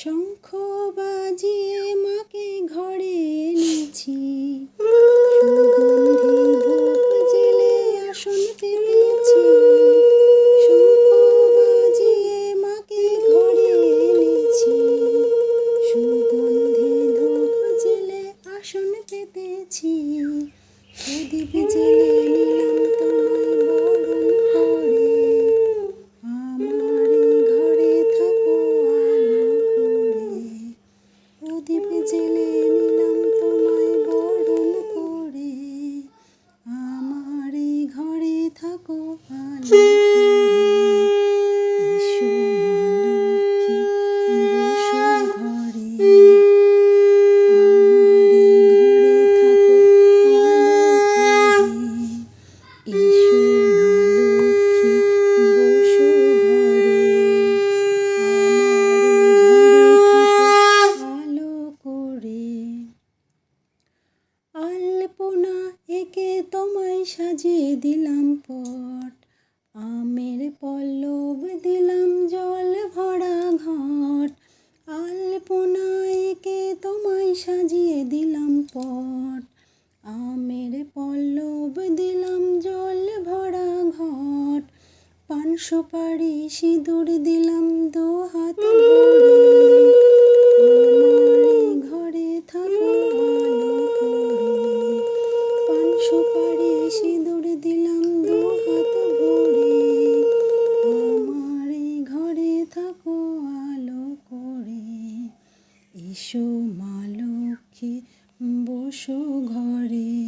শঙ্খ বাজিয়ে মাকে ঘরে এনেছি। সুগন্ধি ধূপ জেলে আসন পেতেছি। শঙ্খ বাজিয়ে মাকে ঘরে এনেছি। সুগন্ধি ধূপ জেলে আসন পেতেছি। প্রদীপ জেলে থাকো আলো করে এসো মা লক্ষ্মী বসো ঘরে আমার এই ঘরে থাকো আলো করে এসো মা লক্ষ্মী বসো ঘরে আমার এই ঘরে থাকো আলো করে আলপনা একে তোমায় সাজিয়ে দিলাম পট, আমের পল্লব দিলাম জল ভরা ঘট আলপনা একে তোমায় সাজিয়ে দিলাম পট, আমের পল্লব দিলাম জল ভরা ঘট পান সুপারি সিঁদুর দিলাম দু সুপারি সিঁদুর দিলাম, দু হাত ভরে। আমার ঘরে থাকো আলো করে। ইসো মা লক্ষ্মী, বসো ঘরে।